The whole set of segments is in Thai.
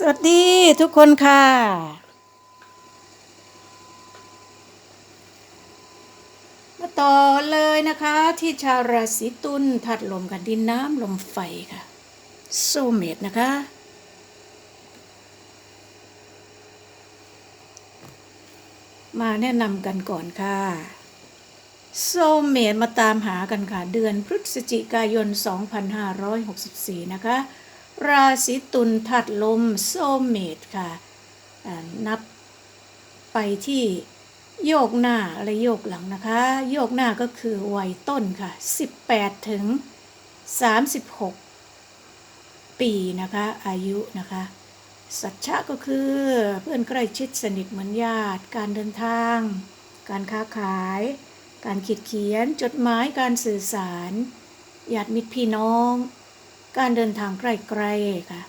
สวัสดีทุกคนค่ะ มาต่อเลยนะคะที่ชาวราศีตุลถัดลมกับดินน้ำลมไฟค่ะโซเมตนะคะ มาแนะนำกันก่อนค่ะโซเมตมาตามหากันค่ะ เดือนพฤศจิกายน 2564 นะคะ ราศีตุลถัดลมโซเมตค่ะนับไปที่โยกหน้าและโยกหลังนะคะ โยกหน้าก็คือวัยต้นค่ะ 18 ถึง 36 ปีนะคะ อายุนะคะ สัจฉะก็คือเพื่อนใกล้ชิดสนิทเหมือนญาติ การเดินทาง การค้าขาย การขีดเขียนจดหมายการสื่อสารญาติมิตรพี่น้อง การเดินทางไกลๆค่ะ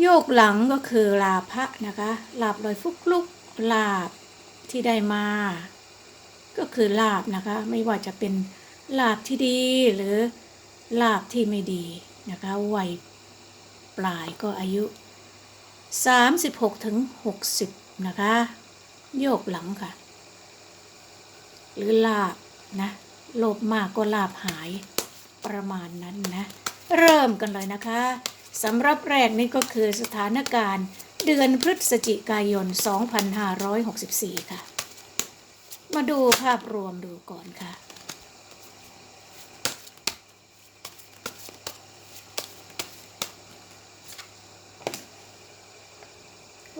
โยกหลังก็คือลาภะนะคะ ลาบลอยฟุกลุกลาบที่ได้มา ก็คือลาบนะคะ ไม่ว่าจะเป็นลาบที่ดีหรือลาบที่ไม่ดีนะคะวัยปลายก็อายุ 36ถึง60 นะคะ โยกหลังค่ะ หรือลาบนะ โลภมากก็ลาบหายประมาณนั้นนะ เริ่มกันเลยนะคะสำหรับแรกนี่ก็คือสถานการณ์เดือนพฤศจิกายน 2564 ค่ะ มาดูภาพรวมดูก่อนค่ะ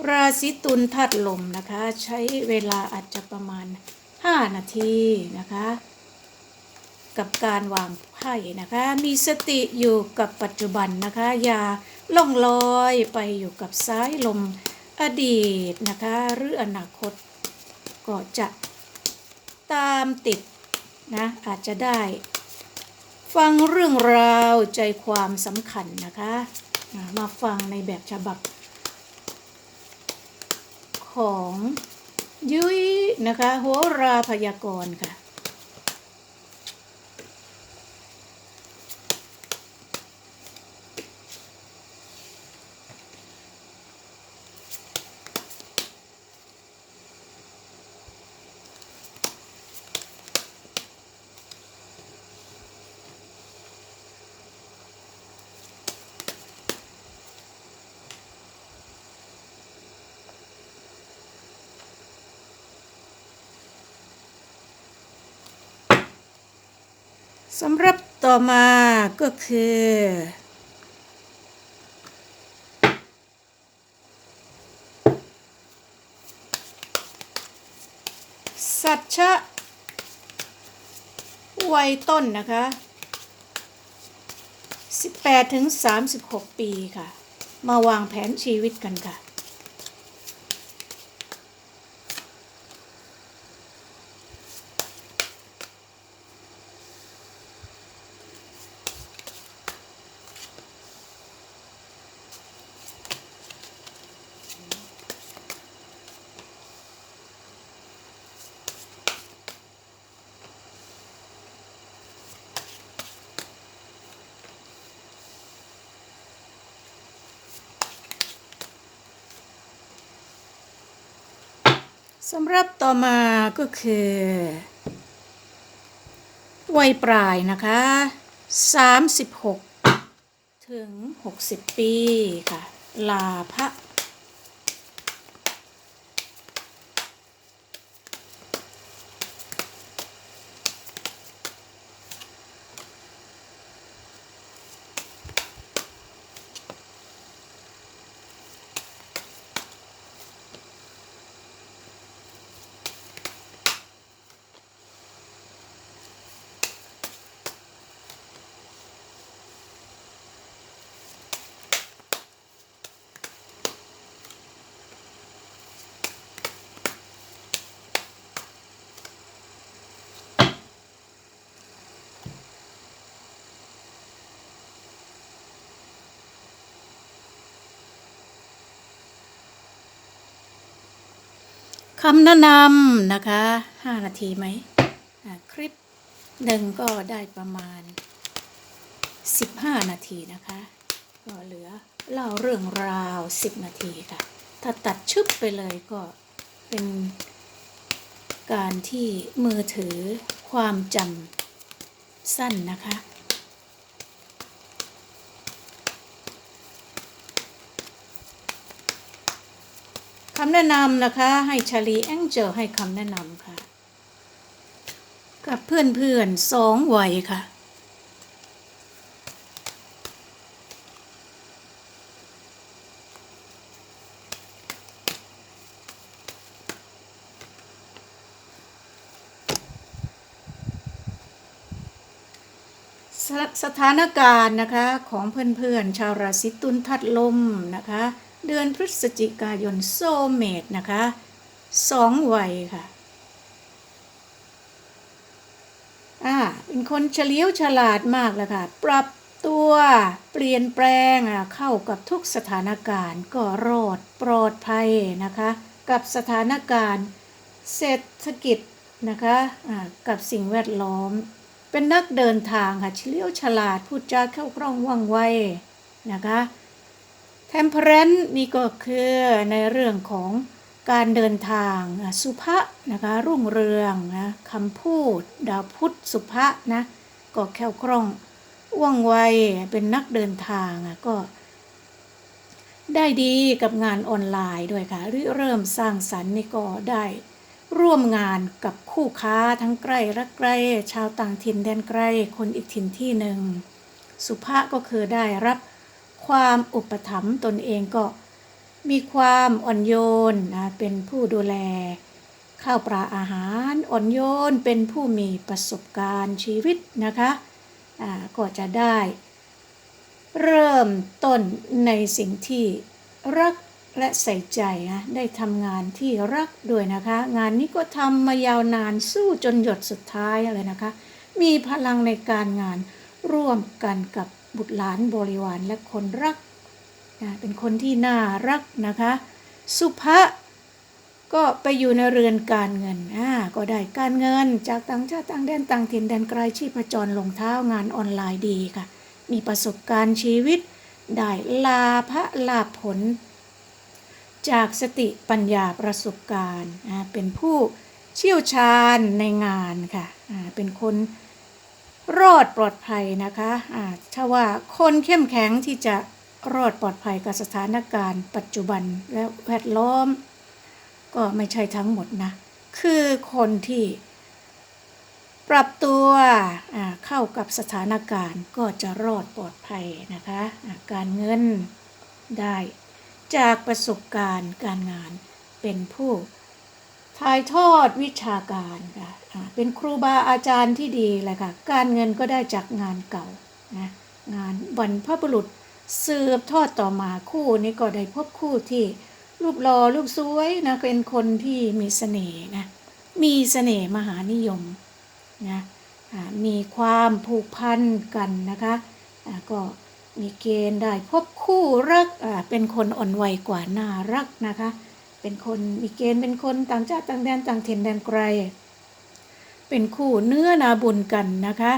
ราศีตุลธาตุลมนะคะ ใช้เวลาอาจจะประมาณ 5 นาทีนะคะ กับการวางไพ่นะคะ มีสติอยู่กับปัจจุบันนะคะ อย่าล่องลอยไปอยู่กับสายลมอดีตนะคะ หรืออนาคตก็จะตามติดนะอาจจะได้ ฟังเรื่องราวใจความสำคัญนะคะ มาฟังในแบบฉบับ ของยุ้ยนะคะโหราพยากรณ์ค่ะ สำหรับต่อมาก็คือ สัตชะวัยต้นนะคะ 18ถึง36 ปีค่ะ มาวางแผนชีวิตกันค่ะ สำหรับต่อมาก็คือวัยปลายนะคะ 36 ถึง 60 ปีค่ะ ลาพระ คำแนะนำนะคะ5นาทีไหมคลิปหนึ่งก็ได้ประมาณ15นาทีนะคะ ก็เหลือเล่าเรื่องราว10นาทีค่ะ ถ้าตัดชึบไปเลยก็เป็นการที่มือถือความจำสั้นนะคะ แนะนำนะคะ ให้ชาลีแองเจลให้คำแนะนำค่ะ กับเพื่อนๆสองวัยค่ะ สถสถานการณ์นะคะของเพื่อนๆชาวราศีตุลทัดลมนะคะ เดือนพฤศจิกายนโซเมตนะคะสองวัยค่ะอ่าเป็นคนเฉลียวฉลาดมากแล้วค่ะ ปรับตัวเปลี่ยนแปลงอะเข้ากับทุกสถานการณ์ก็รอดปลอดภัยนะคะ กับสถานการณ์เศรษฐกิจนะคะอ่ากับสิ่งแวดล้อม เป็นนักเดินทางค่ะเฉลียวฉลาดพูดจาเข้าคล่องว่องไวนะคะ เทมเพรนนี่ก็คือในเรื่องของการเดินทางสุภะนะคะรุ่งเรืองนะคำพูด ดาวพุธสุภะนะก็แค่วคล่องว่องไวเป็นนักเดินทางก็ ได้ดีกับงานออนไลน์ด้วยค่ะริเริ่มสร้างสรรค์นี่ก็ได้ร่วมงานกับคู่ค้าทั้งใกล้และไกล ชาวต่างถิ่นแดนไกลคนอีกถิ่นที่หนึ่ง สุภาก็คือได้รับ ความอุปถัมภ์ตนเองก็มีความอ่อนโยนนะเป็นผู้ดูแล ข้าวปลาอาหารอ่อนโยนเป็นผู้มีประสบการณ์ชีวิตนะคะก็จะได้ เริ่มต้นในสิ่งที่รักและใส่ใจนะได้ทำงานที่รักด้วยนะคะ งานนี้ก็ทำมายาวนานสู้จนหยดสุดท้ายเลยนะคะ มีพลังในการงานร่วมกันกับ บุตรหลานบริวารและคนรักนะเป็นคนที่น่ารักนะคะ สุภะก็ไปอยู่ในเรือนการเงินอ่าก็ได้การเงินจากต่างชาติต่างแดนต่างถิ่นแดนไกลชีพจรลงเท้างานออนไลน์ดีค่ะ มีประสบการณ์ชีวิต ได้ลาภะลาผล จากสติปัญญาประสบการณ์เป็นผู้เชี่ยวชาญในงานค่ะเป็นคน รอดปลอดภัยนะคะอ่าถ้าว่าคนเข้มแข็งที่จะรอดปลอดภัยกับสถานการณ์ ปัจจุบันและแวดล้อม ก็ไม่ใช่ทั้งหมดนะ คือคนที่ปรับตัวเข้ากับสถานการณ์ก็จะรอดปลอดภัยนะคะอ่าการเงินได้ จากประสบการณ์การงานเป็นผู้ ถ่ายทอดวิชาการค่ะเป็นครูบาอาจารย์ที่ดีเลยค่ะ การเงินก็ได้จากงานเก่านะงานบรรพบุรุษสืบทอดต่อมาคู่นี้ก็ได้พบคู่ที่รูปหล่อรูปสวยนะเป็นคนที่มีเสน่ห์นะมีเสน่ห์มหานิยมนะมีความผูกพันกันนะคะก็มีเกณฑ์ได้พบคู่รักเป็นคนอ่อนไหวกว่าน่ารักนะคะ เป็นคนมีเกณฑ์เป็นคนต่างชาติต่างแดนต่างถิ่นแดนไกล เป็นคู่เนื้อนาบุญกันนะคะ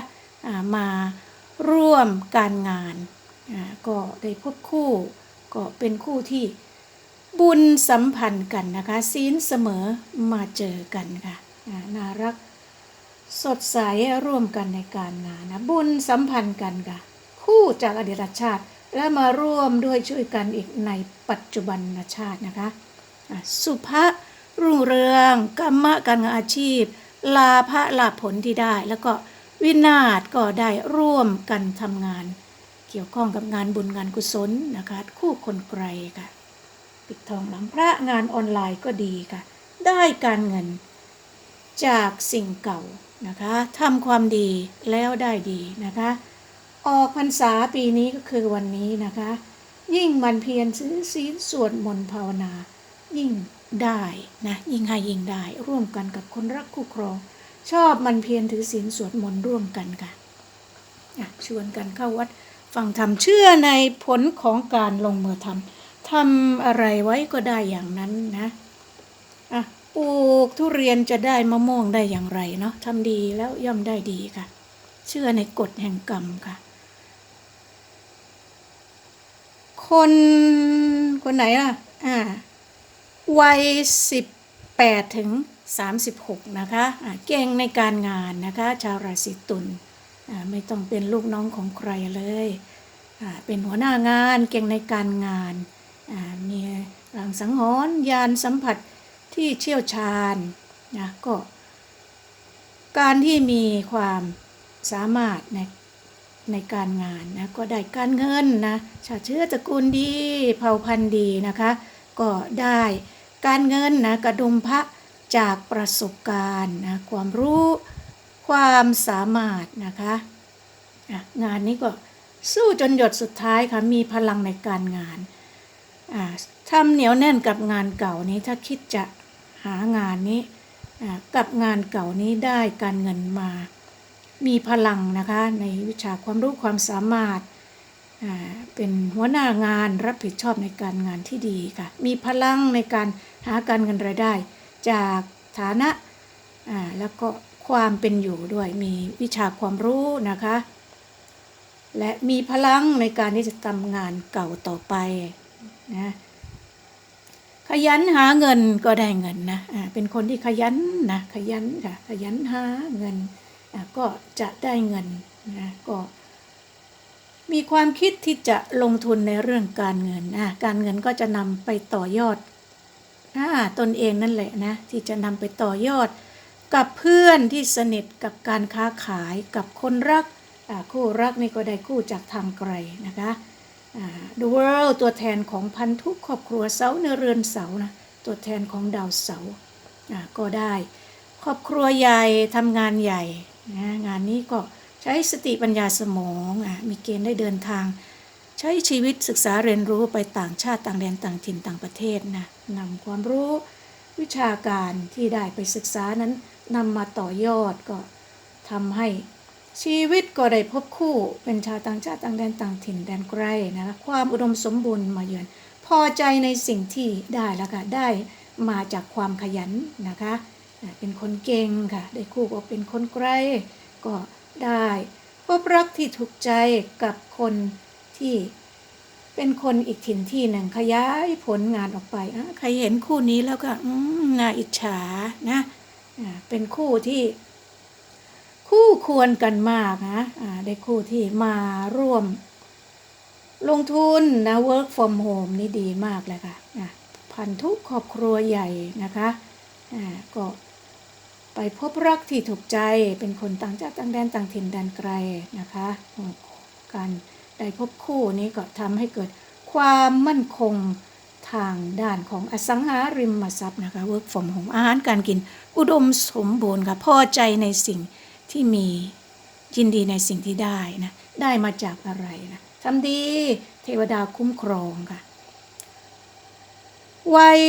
มาร่วมการงานก็ได้พบคู่ก็เป็นคู่ที่บุญสัมพันธ์กันนะคะศีลเสมอมาเจอกันค่ะน่ารักสดใสร่วมกันในการงานนะบุญสัมพันธ์กันค่ะคู่จากอดีตชาติและมาร่วมด้วยช่วยกันอีกในปัจจุบันชาตินะคะ สุภะรุ่งเรืองกรรมะการงานอาชีพ ลาภะลาผลที่ได้ แล้วก็วินาศก็ได้ร่วมกันทำงาน เกี่ยวข้องกับงานบุญงานกุศลนะคะ คู่คนไกลค่ะปิดทองหลังพระงานออนไลน์ก็ดีค่ะ ได้การเงินจากสิ่งเก่านะคะทำความดีแล้วได้ดีนะคะ ออกพรรษาปีนี้ก็คือวันนี้นะคะ ยิ่งมันเพียรซื้อศีลสวดมนต์ภาวนา ยิ่งได้นะยิ่งให้ยิ่งได้ ร่วมกันกับคนรักคู่ครอง ชอบมันเพียรถือศีลสวดมนต์ร่วมกันค่ะชวนกันเข้าวัดฟังธรรมเชื่อในผลของการลงมือทำทำอะไรไว้ก็ได้อย่างนั้นนะอะปลูกทุเรียนจะได้มะม่วงได้อย่างไรเนาะทำดีแล้วย่อมได้ดีค่ะ เชื่อในกฎแห่งกรรมค่ะ คนคนไหนล่ะ อ่า วัย 18 ถึง 36 นะคะเก่งในการงานนะคะ ชาวราศีตุลไม่ต้องเป็นลูกน้องของใครเลยเป็นหัวหน้างานเก่งในการงานมีหลังสังหรณ์ยานสัมผัสที่เชี่ยวชาญนะก็การที่มีความสามารถในในการงานนะก็ได้การเงินนะชาเชื้อตระกูลดี เผ่าพันธุ์ดีนะคะ ก็ได้ การเงินนะกระดุมพระจากประสบการณ์นะความรู้ความสามารถนะคะงานนี้ก็สู้จนหยดสุดท้ายค่ะมีพลังในการงานทำเหนียวแน่นกับงานเก่านี้ถ้าคิดจะหางานนี้กับงานเก่านี้ได้การเงินมา มีพลังนะคะในวิชาความรู้ความสามารถ เป็นหัวหน้างานรับผิดชอบในการงานที่ดีค่ะ มีพลังในการหาการเงินรายได้ จากฐานะแล้วก็ความเป็นอยู่ด้วยมีวิชาความรู้นะคะ และมีพลังในการที่จะทำงานเก่าต่อไปนะขยันหาเงินก็ได้เงินนะอ่าเป็นคนที่ขยันนะขยันค่ะขยันหาเงินก็จะได้เงินนะก็ มีความคิดที่จะลงทุนในเรื่องการเงินนะการเงินก็จะนำไปต่อยอดอตนเองนั่นแหละนะที่จะนำไปต่อยอด กับเพื่อนที่สนิทกับการค้าขายกับคนรักคู่รักนี่ก็ได้คู่จากทางไกลนะคะ The World ตัวแทนของพันธุครอบครัวเสาในเรือนเสานะตัวแทนของดาวเสาก็ได้ ครอบครัวใหญ่ทำงานใหญ่นะงานนี้ก็ ช้สติปัญญาสมองอะมีเกณฑ์ได้เดินทาง ใช้ชีวิตศึกษาเรียนรู้ไปต่างชาติต่างแดนต่างถิ่นต่างประเทศนะนำความรู้วิชาการที่ได้ไปศึกษานั้นนำมาต่อยอดก็ทำให้ชีวิตก็ได้พบคู่เป็นชาวต่างชาติต่างแดนต่างถิ่นแดนไกลนะคะความอุดมสมบูรณ์มาเยือน พอใจในสิ่งที่ได้แล้วค่ะได้มาจากความขยันนะคะ เป็นคนเก่งค่ะ ได้คู่ก็เป็นคนไกลก็ ได้ พบรักที่ถูกใจกับคนที่เป็นคนอีกถิ่นที่หนึ่งขยายผลงานออกไปใครเห็นคู่นี้แล้วก็น่าอิจฉานะเป็นคู่ที่ คู่ควรกันมากนะได้คู่ที่มาร่วม ลงทุนนะ work from home นี่ดีมากเลยค่ะพันธุครอบครัวใหญ่นะคะก็ ไปพบรักที่ถูกใจเป็นคนต่างชาติต่างแดนต่างถิ่นแดนไกลนะคะการได้พบคู่นี้ก็ทำให้เกิดความมั่นคงทางด้านของอสังหาริมทรัพย์นะคะ work from home อาหารการกิน อุดมสมบูรณ์ค่ะพอใจในสิ่งที่มียินดีในสิ่งที่ได้นะ ได้มาจากอะไรนะทำดีเทวดาคุ้มครองค่ะ วัย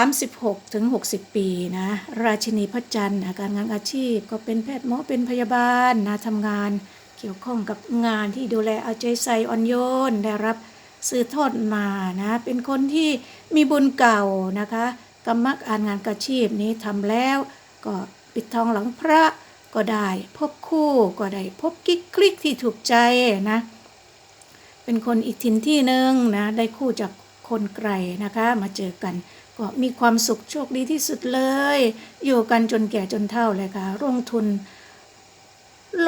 36ถึง60 ปีนะ ราชินีพระจันทร์การงานอาชีพก็เป็นแพทย์หมอเป็นพยาบาลนะทำงานเกี่ยวข้องกับงานที่ดูแลเอาใจใส่อ่อนโยน ได้รับสืบทอดมานะ เป็นคนที่มีบุญเก่านะคะกรรมกอ่านงานอาชีพนี้ทำแล้วก็ปิดทองหลังพระก็ได้พบคู่ก็ได้พบกิ๊กคลิกที่ถูกใจนะ เป็นคนอีกถิ่นที่หนึ่งนะ ได้คู่จาก คนไกลนะคะมาเจอกัน ก็มีความสุขโชคดีที่สุดเลย อยู่กันจนแก่จนเฒ่าเลยค่ะลงทุน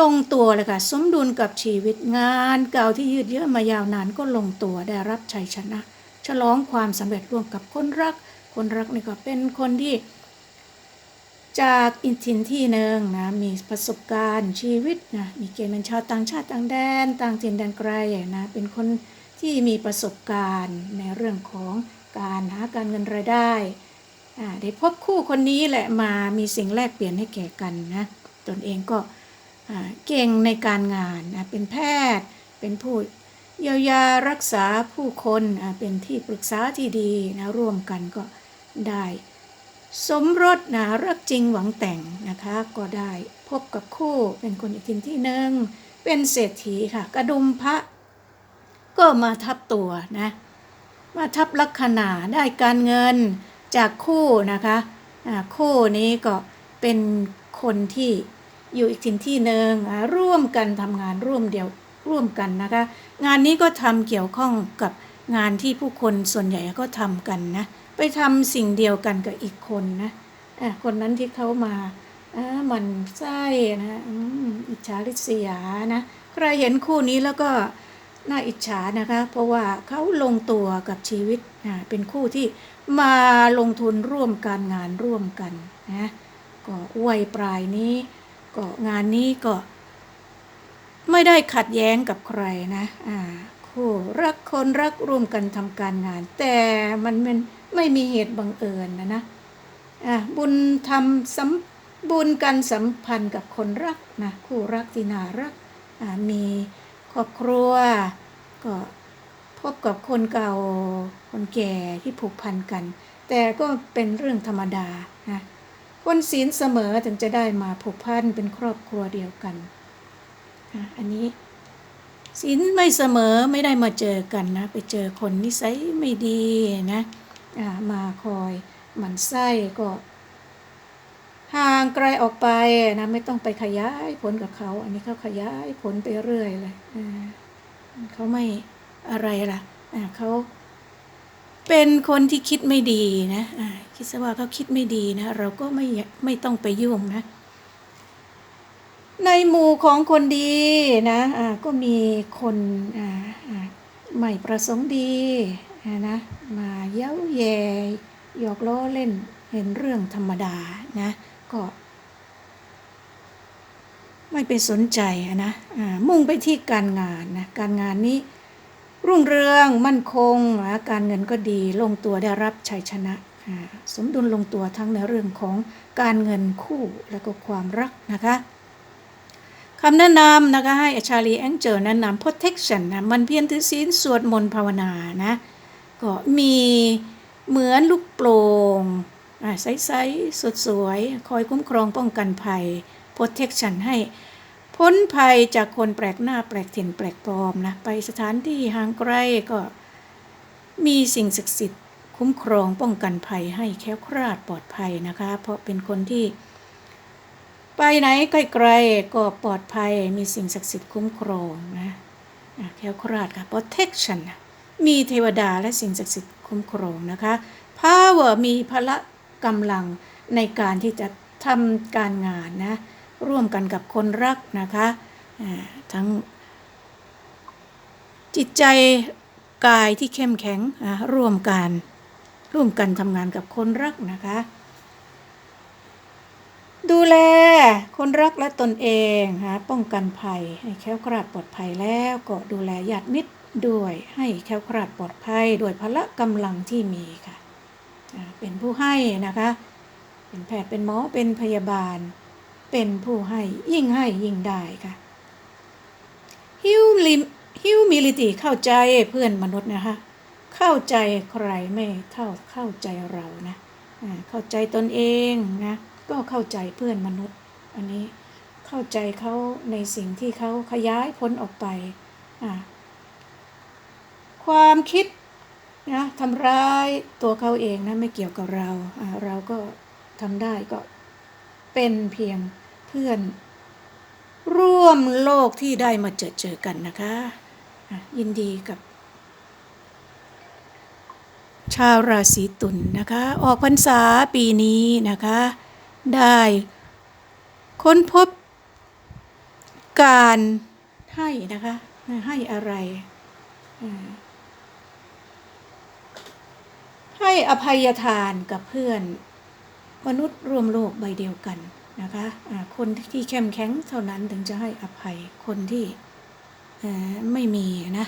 ลงตัวเลยค่ะสมดุลกับชีวิตงานเก่าที่ยืดเยื้อมายาวนานก็ลงตัวได้รับชัยชนะ ฉลองความสำเร็จร่วมกับคนรัก คนรักนี่ก็เป็นคนที่จากอินทินที่หนึ่งนะมีประสบการณ์ชีวิตนะมีเกณฑ์เป็นชาวต่างชาติต่างแดน ต่างถิ่นแดนไกลนะเป็นคน ที่มีประสบการณ์ในเรื่องของการหาการเงินรายได้อ่าได้พบคู่คนนี้แหละมามีสิ่งแลกเปลี่ยนให้แก่กันนะตนเองก็เก่งในการงานเป็นแพทย์ เป็นผู้เยียวยารักษาผู้คนอ่าเป็นที่ปรึกษาที่ดีนะร่วมกันก็ได้ สมรสนะรักจริงหวังแต่งนะคะก็ได้พบกับคู่เป็นคนอีกทีที่หนึ่งเป็นเศรษฐีค่ะ กระดุมพระ ก็มาทับตัวนะ มาทับลัคนาได้การเงินจากคู่นะคะคู่นี้ก็เป็นคนที่อยู่อีกถิ่นที่หนึ่งร่วมกันทำงานร่วมเดียวร่วมกันนะคะ งานนี้ก็ทำเกี่ยวข้องกับงานที่ผู้คนส่วนใหญ่ก็ทำกันนะ ไปทำสิ่งเดียวกันกับอีกคนนะะคนนั้นที่เขามาอ่ามันไส้นะอิจฉาริษยานะ ใครเห็นคู่นี้แล้วก็ น่าอิจฉานะคะ เพราะว่าเขาลงตัวกับชีวิตอ่าเป็นคู่ที่มาลงทุนร่วมการงานร่วมกันนะก็วัยปลายนี้ ก็งานนี้ก็ ไม่ได้ขัดแย้งกับใครนะอ่าคู่รักคนรักร่วมกันทำการงาน แต่มันมันไม่มีเหตุบังเอิญนะนะอ่าบุญทำสัมบุญกันสัมพันธ์กับคนรักนะคู่รักที่น่ารักอ่ามี ครอบครัว ก็พบกับคนเก่าคนแก่ที่ผูกพันกัน แต่ก็เป็นเรื่องธรรมดานะคนศีลเสมอถึงจะได้มาผูกพันเป็นครอบครัวเดียวกันอันนี้ศีลไม่เสมอไม่ได้มาเจอกันนะ ไปเจอคนนิสัยไม่ดีนะมาคอยหมันไส้ก็ ห่างไกลออกไปนะไม่ต้องไปขยายผลกับเขา อันนี้เขาขยายผลไปเรื่อยเลยเขาไม่อะไรล่ะเขาเป็นคนที่คิดไม่ดีนะคิดซะว่าเขาคิดไม่ดีนะ เราก็ไม่ไม่ต้องไปยุ่งนะ ในหมู่ของคนดีนะอ่าก็มีคนอ่าอ่าไม่ประสงค์ดีนะมาเย้าแย่หยอกล้อเล่นเป็นเรื่องธรรมดานะ ก็ไม่ไปสนใจอะนะมุ่งไปที่การงานนะการงานนี้รุ่งเรืองมั่นคงนะการเงินก็ดีลงตัวได้รับชัยชนะ สมดุลลงตัวทั้งในเรื่องของการเงินคู่และก็ความรักนะคะคำแนะนำนะคะให้อาชาลีแองเจลแนะนำ protection นะมันเพียรถือศีลสวดมนต์ภาวนานะก็มีเหมือนลูกโปร่งอ่า ใสๆสดสวย คอยคุ้มครองป้องกันภัย protection ให้พ้นภัยจากคนแปลกหน้าแปลกถิ่นแปลกปลอมนะ ไปสถานที่ห่างไกลก็มีสิ่งศักดิ์สิทธิ์คุ้มครองป้องกันภัยให้แค้วคลาดปลอดภัยนะคะ เพราะเป็นคนที่ ไปไหนไกลๆก็ปลอดภัยมีสิ่งศักดิ์สิทธิ์คุ้มครองนะแค้วคลาดค่ะ protection นมีเทวดาและสิ่งศักดิ์สิทธิ์คุ้มครองนะคะ power มีพละ กำลังในการที่จะทำการงานนะ ร่วมกันกับคนรักนะคะทั้งจิตใจกายที่เข้มแข็งร่วมกันร่วมกันทำงานกับคนรักนะคะ ดูแลคนรักและตนเองฮะป้องกันภัยให้แค้วคลาดปลอดภัยแล้วก็ดูแลญาติมิตรด้วยให้แค้วคลาดปลอดภัยโดยพละกำลังที่มีค่ะ เป็นผู้ให้นะคะ เป็นแพทย์เป็นหมอเป็นพยาบาล เป็นผู้ให้ยิ่งให้ยิ่งได้ค่ะ Humili- humility เข้าใจเพื่อนมนุษย์นะคะ เข้าใจใครไม่เท่าเข้าใจเรานะเข้าใจตนเองนะก็เข้าใจเพื่อนมนุษย์ อันนี้เข้าใจเขาในสิ่งที่เขาขยายพ้นออกไป ความคิด นะทำร้ายตัวเขาเองนะไม่เกี่ยวกับเรา เราก็ทำได้ก็เป็นเพียงเพื่อน ร่วมโลกที่ได้มาเจอเจอกันนะคะอะยินดีกับ ชาวราศีตุลนนะคะ ออกพรรษาปีนี้นะคะ ได้ค้นพบการให้นะคะ ให้อะไรอ่า ให้อภัยทานกับเพื่อน มนุษย์รวมโลกใบเดียวกันนะคะะคนที่เข้มแข็งเท่านั้นถึงจะให้อภัยคนที่ไม่มีนะ